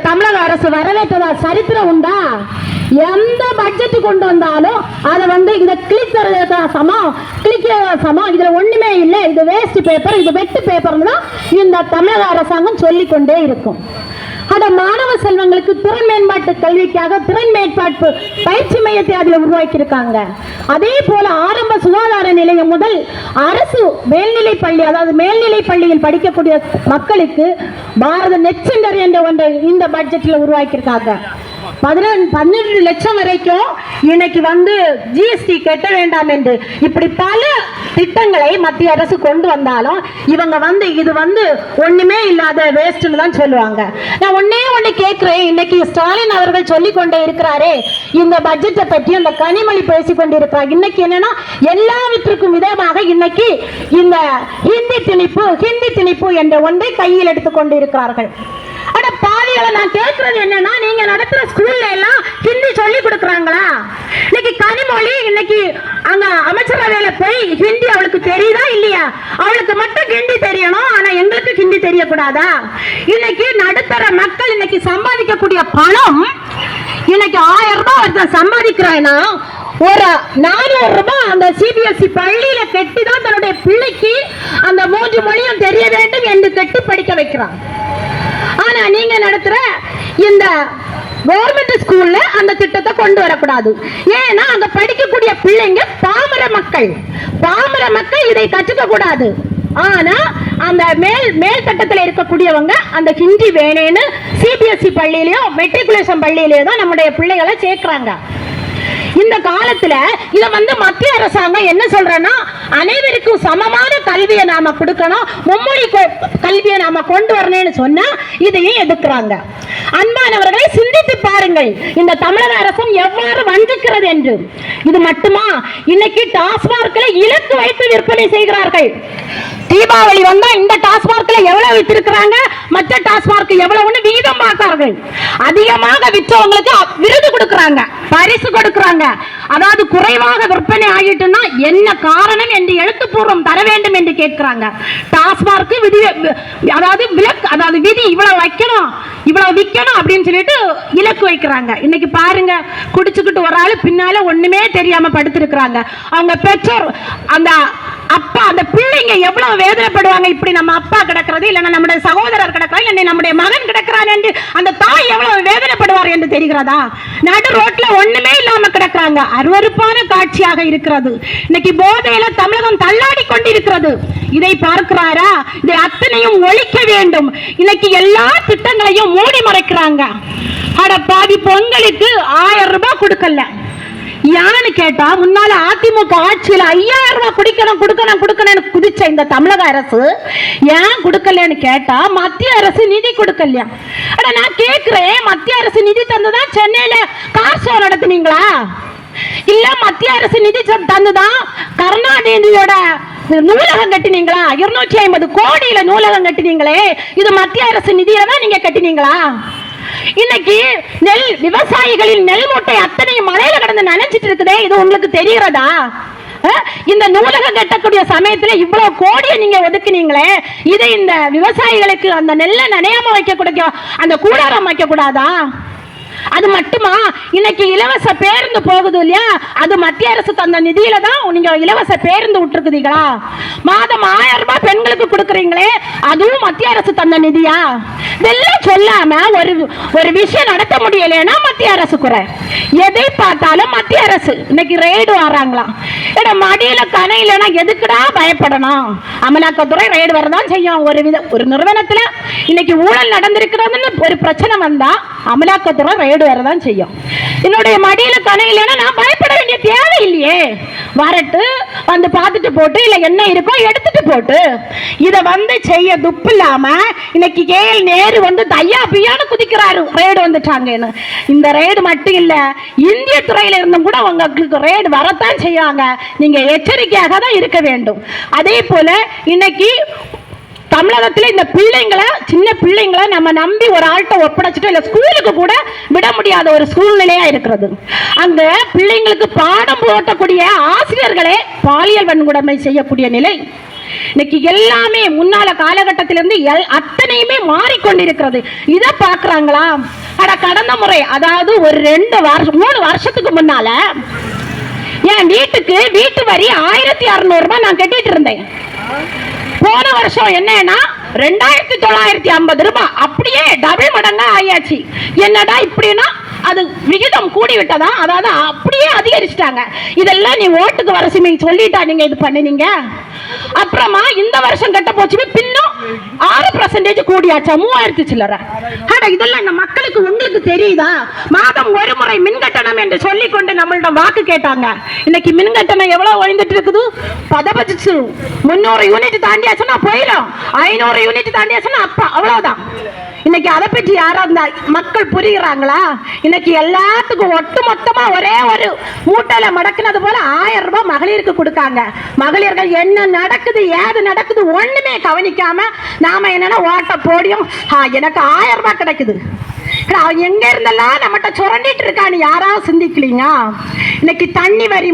தமிழக அரசு வரவேற்றதா சரித்திரம் உண்டா? எந்த பட்ஜெட் கொண்டு வந்தாலும் அதை வந்து இந்த கிளிக் சமம்? கிளிக் சமம்? இதுல ஒண்ணுமே இல்லை. இது வேஸ்ட் பேப்பர் இது வெட்டு பேப்பர்னு தான் இந்த தமிழக அரசாங்கம் சொல்லிக்கொண்டே இருக்கும். அட மாணவ செல்வங்களுக்கு திறன் மேம்பாட்டு கல்விக்காக திறன் மேம்பாட்டு பயிற்சி மையத்தை அதில் உருவாக்கி இருக்காங்க அதே போல ஆரம்ப சுகாதார நிலையம் முதல் அரசு மேல்நிலை பள்ளி அதாவது மேல்நிலை பள்ளியில் படிக்கக்கூடிய மக்களுக்கு பாரத நெட் சென்டர் என்ற ஒன்றை இந்த பட்ஜெட்டில் உருவாக்கியிருக்காங்க. பதினெண்டு பன்னெண்டு லட்சம் வரைக்கும் இன்னைக்கு வந்து ஜிஎஸ்டி கட்ட வேண்டாம் என்று இப்படி பல திட்டங்களை மத்திய அரசு கொண்டு வந்தாலும் இவங்க வந்து இது வந்து ஒண்ணுமே இல்லாத வேஸ்ட்னு தான் சொல்லுவாங்க. நான் ஒன்னே ஒண்ணு கேட்கிறேன். இன்னைக்கு ஸ்டாலின் அவர்கள் சொல்லி கொண்டே இருக்கிறாரே இந்த பட்ஜெட்டை பற்றி அந்த கனிமொழி பேசி கொண்டிருக்கிறார். இன்னைக்கு என்னன்னா எல்லாவற்றுக்கும் விதமாக இன்னைக்கு இந்த ஹிந்தி திணிப்பு ஹிந்தி திணிப்பு என்ற ஒன்றை கையில் எடுத்துக் கொண்டிருக்கிறார்கள். பாவிகளை நான் கேட்கறது என்னன்னா நீங்க நடத்துற ஸ்கூல்ல எல்லாம் ஹிந்தி சொல்லி கொடுக்குறாங்களா? இன்னைக்கு கனிமொழி இன்னைக்கு அங்க அமைச்சரவையில போய் ஹிந்தி அவளுக்கு தெரியுதா இல்லையா? அவளுக்கு மட்டும் ஹிந்தி தெரியணும் ஆனா எங்களுக்கு ஹிந்தி தெரியக்கூடாதா? இன்னைக்கு நடுத்தர மக்கள் இன்னைக்கு சம்பாதிக்கக்கூடிய பணம் இன்னைக்கு ஆயிரம் ரூபாய் ஒருத்தன் சம்பாதிக்கிறான்னா ஒரு நானூறு ரூபாய் அந்த சிபிஎஸ்இ பள்ளியில கட்டி தான் தன்னுடைய பிள்ளைக்கு அந்த மூன்று மொழியும் தெரிய வேண்டும் என்று கட்டி படிக்க வைக்கிறான். ஆனா நீங்க நடத்துற இந்த கவர்மெண்ட் ஸ்கூல்ல அந்த திட்டத்தை கொண்டு வரக்கூடாது. ஏன்னா அங்க படிக்கக்கூடிய பிள்ளைங்க பாமர மக்கள். பாமர மக்கள் இதை கற்றுக்க கூடாது. ஆனா அந்த மேல் மேல் தட்டத்தில் இருக்கக்கூடியவங்க அந்த ஹிந்தி வேணேன்னு சிபிஎஸ்சி பள்ளியிலயோ மெட்ரிகுலேஷன் பள்ளியிலயோ தான் நம்முடைய பிள்ளைகளை சேர்க்கிறாங்க. இந்த காலத்துல இத வந்து மத்திய அரசாங்கம் என்ன சொல்றேன்னா அனைவருக்கும் சமமா கல்வியை நாம கொடுக்கணும். மும்மொழி கல்வியை நாம கொண்டு வரணும்னு சொன்னா இதையும் எதிர்க்கிறாங்க அன்பானவர்களை சிந்தித்து பாருங்கள். இந்த தமிழக அரசும் எவ்வாறு வஞ்சிக்கிறது என்று. இது மட்டுமா? இன்னைக்கு டாஸ்மார்க்ல இலக்கு வைத்து விற்பனை செய்கிறார்கள். தீபாவளி வந்தா இந்த டாஸ்மார்க்ல எவ்வளவு வித்திருக்கிறாங்க? மற்ற டாஸ்மார்க் எவ்வளவுன்னு வீதம் பார்த்தார்கள். அதிகமாக விற்றவங்களுக்கு விருது கொடுக்கறாங்க பரிசு கொடுக்கறாங்க. அதாவது குறைவாக விற்பனை ஆகிட்டுன்னா என்ன காரணம் என்று எழுத்துப்பூர்வம் தர வேண்டும் என்று கேட்கிறாங்க. டாஸ்மார்க் விதி அதாவது விலக்கு அதாவது விதி இவ்வளவு விற்கணும் அப்படின்னு சொல்லிட்டு இலக்கு வைக்கிறாங்க. இன்னைக்கு பாருங்க குடிச்சுக்கிட்டு ஒரு ஆள் பின்னால ஒண்ணுமே தெரியாம படுத்திருக்கிறாங்க. அவங்க பெற்றோர் அந்த அப்பா அந்த பிள்ளைங்க எவ்வளவு வேதனைப்படுவாங்க? இப்படி நம்ம அப்பா கிடக்கிறது இல்லைன்னா நம்முடைய சகோதரர் கிடக்கிறார் இல்லை நம்முடைய மகன் கிடக்கிறான் என்று அந்த தாய் எவ்வளவு வேதனைப்படுவார் என்று தெரிகிறதா? நடு ரோட்ல ஒண்ணுமே இல்லாம கிடக்குறாங்க. அருவருப்பான காட்சியாக இருக்கிறது. இன்னைக்கு போதையில தமிழகம் தள்ளாடி கொண்டிருக்கிறது. இதை பார்க்கிறாரா? இதை அத்தனையும் ஒழிக்க வேண்டும். இன்னைக்கு எல்லா திட்டங்களையும் மூடி மறைக்கிறாங்க. அட பாதி பொங்கலுக்கு ஆயிரம் ரூபாய் கொடுக்கல. யான்னு கேட்டா முன்னால அதிமுக ஆட்சியில ஐயாயிரம் ரூபாய் குடிக்கணும் கொடுக்கணும் கொடுக்கணும்னு குதிச்ச இந்த தமிழக அரசு ஏன் கொடுக்கலன்னு கேட்டா மத்திய அரசு நிதி கொடுக்கலையா? அட நான் கேக்குறேன் மத்திய அரசு நிதி தந்ததா? சென்னையில கார் ஷோ நடத்துனீங்களா? இல்ல மத்திய அரசு நிதி தந்துதான் கருணாநிதியோட நூலகம் கட்டினீங்களா? இருநூற்றி ஐம்பது கோடியில நூலகம் கட்டினீங்களே இது மத்திய அரசு நிதியில தான் நீங்க கட்டினீங்களா? இன்னைக்கு நெல் விவசாயிகளின் நெல் மூட்டை அத்தனையும் மலையில கடந்து நினைச்சிட்டு இருக்குதே இது உங்களுக்கு தெரிகிறதா? இந்த நூலகம் கட்டக்கூடிய சமயத்துல இவ்வளவு கோடியை நீங்க ஒதுக்குனீங்களே இதை இந்த விவசாயிகளுக்கு அந்த நெல்லை நனையாம வைக்க கொடுக்க அந்த கூடாரம் வைக்க கூடாதா? அது மட்டுமா? இன்னைக்கு இலவச பேர் பேருந்து போகுது இல்லையா? அது மத்திய அரசு தந்த நிதியில தான் நீங்க இலவச பேருந்து விட்டுருக்குதீங்களா மாதம் ஆயிரம் ரூபாய் பெண்களுக்கு கொடுக்குறீங்களே அதுவும் மத்திய அரசு தந்த நிதியா? இதெல்லாம் சொல்லாம ஒரு ஒரு விஷயம் நடத்த முடியலன்னா மத்திய அரசு குறை. எதை பார்த்தாலும் மத்திய அரசு. இன்னைக்கு ரெய்டு வராங்களாம். ஏடா மடியில கணை இல்லைன்னா எதுக்குடா பயப்படணும்? அமலாக்கத்துறை ரெய்டு வரதான் செய்யும். ஒரு வித ஒரு நிறுவனத்துல இன்னைக்கு ஊழல் நடந்திருக்கிறதுன்னு ஒரு பிரச்சனை வந்தா அமலாக்கத்துறை ரெய்டு வரதான் செய்யும். என்னுடைய மடியில கனை கணை இல்லைன்னா நான் பயப்பட வேண்டிய தேவை இல்லையே வரட்டு வந்து பார்த்துட்டு போட்டு இல்ல என்ன இருக்கோ எடுத்துட்டு போட்டு. இதை வந்து செய்ய துப்பு இல்லாம இன்னைக்கு கேஎல் நேரு வந்து தையா பியான்னு குதிக்கிறாரு. ரேடு வந்துட்டாங்கன்னு. இந்த ரேடு மட்டும் இல்ல இந்திய துறையில இருந்தும் கூட உங்களுக்கு ரேடு வரத்தான் செய்வாங்க. நீங்க எச்சரிக்கையாக தான் இருக்க வேண்டும். அதே போல இன்னைக்கு தமிழகத்துல இந்த பிள்ளைங்களை சின்ன பிள்ளைங்களை நம்ம நம்பி ஒரு ஆள்கிட்ட ஒப்படைச்சிட்டு இல்லை ஸ்கூலுக்கு கூட முடியாத. ஒரு சூழ்நிலையா இருக்கிறது. அங்க பிள்ளைங்களுக்கு பாடம் போட்டக்கூடிய ஆசிரியர்களே பாலியல் வன்கொடுமை செய்யக்கூடிய நிலை. இன்னைக்கு எல்லாமே முன்னால காலகட்டத்திலிருந்து எல் அத்தனையுமே மாறிக்கொண்டிருக்கிறது. இதை பாக்குறாங்களா அட கடந்த முறை அதாவது ஒரு ரெண்டு வருஷம் மூணு வருஷத்துக்கு முன்னால என் வீட்டுக்கு வீட்டு வரி ஆயிரத்தி அறுநூறு ரூபாய் நான் கட்டிட்டு இருந்தேன். போன வருஷம் என்னன்னா ரெண்டாயிரத்தி தொள்ளாயிரத்தி ஐம்பது ரூபாய் அப்படியே டபுள் மடங்கா ஆயாச்சு. என்னடா இப்படின்னா அது விகிதம் கூடிவிட்டதா? அதாவது அப்படியே அதிகரிச்சிட்டாங்க. இதெல்லாம் நீ ஓட்டுக்கு வரசுமே சொல்லிட்டா நீங்க இது பண்ணுனீங்க? அப்புறமா இந்த வருஷம் கட்ட போச்சுமே பின்னும் ஆறு பர்சன்டேஜ் கூடியாச்சா? மூவாயிரத்து சில்லற. ஆனா இதெல்லாம் இந்த மக்களுக்கு உங்களுக்கு தெரியுதா? மாதம் ஒரு முறை மின் கட்டணம் என்று சொல்லி கொண்டு நம்மளிடம் வாக்கு கேட்டாங்க. இன்னைக்கு மின் கட்டணம் எவ்வளவு ஒழிந்துட்டு இருக்குது? பதபதிச்சு முன்னூறு யூனிட் தாண்டியாச்சுன்னா போயிடும். ஐநூறு யூனிட் தாண்டியாச்சுன்னா அப்பா அவ்வளவுதான். இன்னைக்கு அதை பற்றி யாரா இருந்தா மக்கள் புரியுறாங்களா இன்னைக்கு எல்லாத்துக்கும் ஒட்டு மொத்தமா ஒரே ஒரு மூட்டையில மடக்குனது போல ஆயிரம் ரூபாய் மகளிருக்கு கொடுக்காங்க. மகளிர்கள் என்ன நடக்குது ஏது நடக்குது ஒண்ணுமே கவனிக்காம நாம என்னன்னா ஓட்ட போடியும். எனக்கு ஆயிரம் ரூபாய் கிடைக்குது. அவன் எங்க இருந்தெல்லாம் நம்மகிட்ட சுரண்டிட்டு இருக்கான்னு யாராவது சிந்திக்கலீங்க இன்னைக்கு தண்ணி வரி